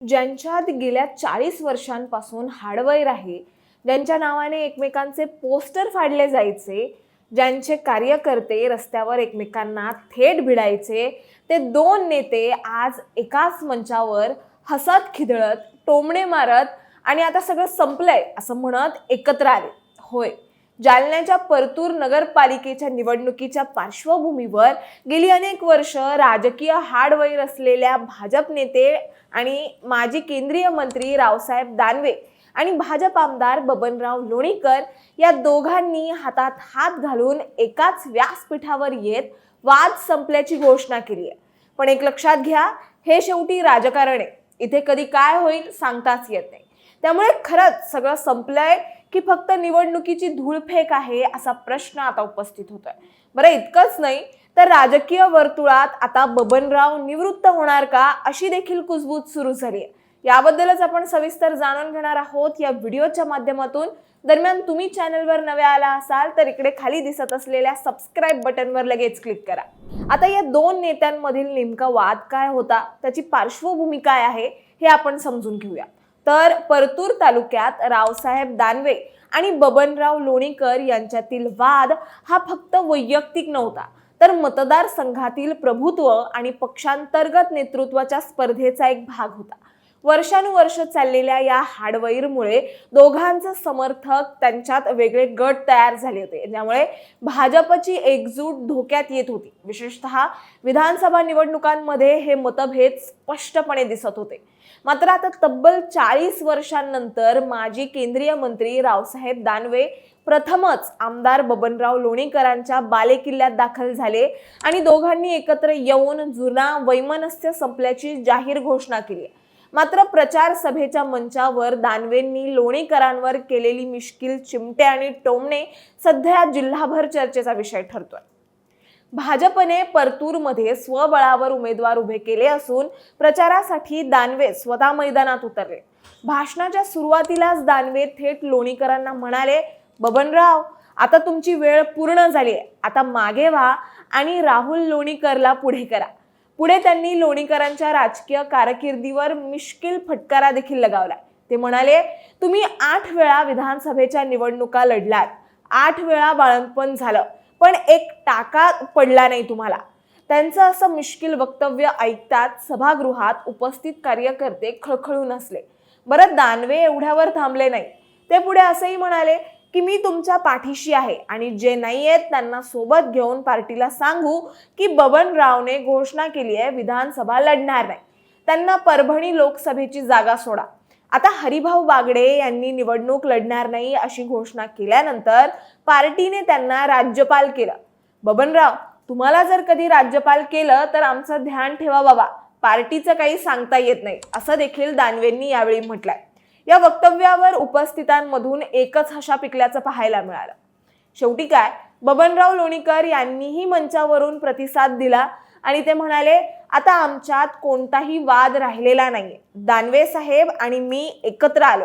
ज्यांच्यात गेल्या चाळीस वर्षांपासून हाडवैर आहे ज्यांच्या नावाने एकमेकांचे पोस्टर फाडले जायचे ज्यांचे कार्यकर्ते रस्त्यावर एकमेकांना थेट भिडायचे ते दोन नेते आज एकाच मंचावर हसत खिदळत टोमणे मारत आणि आता सगळं संपलंय असं म्हणत एकत्र आले. होय. जालन्याच्या परतूर नगरपालिकेच्या निवडणुकीच्या पार्श्वभूमीवर गेली अनेक वर्ष राजकीय हाडवैर असलेल्या भाजप नेते आणि माजी केंद्रीय मंत्री रावसाहेब दानवे आणि भाजप आमदार बबनराव लोणीकर या दोघांनी हातात हात घालून एकाच व्यासपीठावर येत वाद संपल्याची घोषणा केली आहे. पण एक लक्षात घ्या हे शेवटी राजकारण आहे. इथे कधी काय होईल सांगताच येत नाही. त्यामुळे खरंच सगळं संपलंय की फक्त निवडणुकीची धूळफेक आहे असा प्रश्न आता उपस्थित होतोय. बरं इतकंच नाही तर राजकीय वर्तुळात आता बबनराव निवृत्त होणार का अशी देखील कुजबूज सुरू झाली आहे याबद्दलच आपण सविस्तर जाणून घेणार आहोत या व्हिडिओच्या माध्यमातून. दरम्यान तुम्ही चॅनलवर नवे आला असाल तर इकडे खाली दिसत असलेल्या सबस्क्राईब बटनवर लगेच क्लिक करा. आता या दोन नेत्यांमधील नेमका वाद काय होता? त्याची पार्श्वभूमी काय आहे? हे आपण समजून घेऊया. तर परतूर तालुक्यात रावसाहेब दानवे आणि बबनराव लोणीकर यांच्यातील वाद हा फक्त वैयक्तिक नव्हता तर मतदारसंघातील प्रभुत्व आणि पक्षांतर्गत नेतृत्वाच्या स्पर्धेचा एक भाग होता. वर्षानुवर्ष चाललेल्या या हाडवैरमुळे दोघांचं समर्थक त्यांच्यात वेगळे गट तयार झाले होते. त्यामुळे भाजपची एकजूट धोक्यात येत होती. विशेषतः विधानसभा निवडणुकांमध्ये हे मतभेद स्पष्टपणे दिसत होते. मात्र आता तब्बल चाळीस वर्षांनंतर माजी केंद्रीय मंत्री रावसाहेब दानवे प्रथमच आमदार बबनराव लोणीकरांच्या बालेकिल्ल्यात दाखल झाले आणि दोघांनी एकत्र येऊन जुना वैमनस्य संपल्याची जाहीर घोषणा केली मात्र प्रचार सभेच्या मंचावर दानवेंनी लोणीकरांवर केलेली मिश्किल चिमटे आणि टोमणे सध्या जिल्हाभर चर्चेचा विषय ठरतोय. भाजपने परतूरमध्ये स्वबळावर उमेदवार उभे केले असून प्रचारासाठी दानवे स्वतः मैदानात उतरले. भाषणाच्या सुरुवातीलाच दानवे थेट लोणीकरांना म्हणाले बबनराव आता तुमची वेळ पूर्ण झाली आहे. आता मागे व्हा आणि राहुल लोणीकरला पुढे करा. पुढे त्यांनी लोणीकरांच्या राजकीय कारकिर्दीवर मिश्किल फटकारा देखील लगावला. ते म्हणाले तुम्ही आठ वेळा विधानसभेच्या निवडणुका लढलात. आठ वेळा बाळंतपण झालं. पण एक टाका पडला नाही तुम्हाला. त्यांचं असं मिश्किल वक्तव्य ऐकताच सभागृहात उपस्थित कार्यकर्ते खळखळून असले बरं दानवे एवढ्यावर थांबले नाही. ते पुढे असंही म्हणाले की मी तुमच्या पाठीशी आहे आणि जे नाही आहेत त्यांना सोबत घेऊन पार्टीला सांगू की बबनरावने घोषणा केली आहे विधानसभा लढणार नाही. त्यांना परभणी लोकसभेची जागा सोडा. आता हरिभाऊ बागडे यांनी निवडणूक लढणार नाही अशी घोषणा केल्यानंतर पार्टीने त्यांना राज्यपाल केलं. बबनराव तुम्हाला जर कधी राज्यपाल केलं तर आमचं ध्यान ठेवा बाबा. पार्टीचं काही सांगता येत नाही असं देखील दानवेंनी यावेळी म्हटलंय. या वक्तव्यावर उपस्थितांमधून एकच हशा पिकल्याचं पाहायला मिळालं. शेवटी काय? बबनराव लोणीकर यांनीही मंचावरून प्रतिसाद दिला आणि ते म्हणाले आता आमच्यात कोणताही वाद राहिलेला नाहीये. दानवे साहेब आणि मी एकत्र आलो.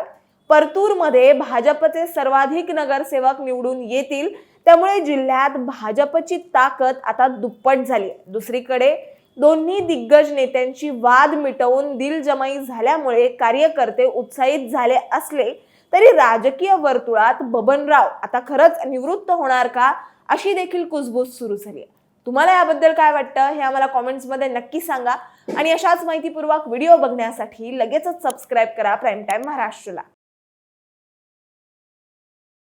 परतूरमध्ये भाजपचे सर्वाधिक नगरसेवक निवडून येतील. त्यामुळे जिल्ह्यात भाजपची ताकद आता दुप्पट झाली आहे दुसरीकडे दोन्ही दिग्गज नेत्यांची वाद मिटवून दिलजमाई झाल्यामुळे कार्यकर्ते उत्साहित झाले असले तरी राजकीय वर्तुळात बबनराव आता खरंच निवृत्त होणार का अशी देखील कुजबूज सुरू झाली आहे. तुम्हाला याबद्दल काय वाटतं हे आम्हाला कॉमेंट्समध्ये नक्की सांगा. आणि अशाच माहितीपूर्वक व्हिडिओ बघण्यासाठी लगेचच सबस्क्राईब करा प्राईम टाईम महाराष्ट्रला.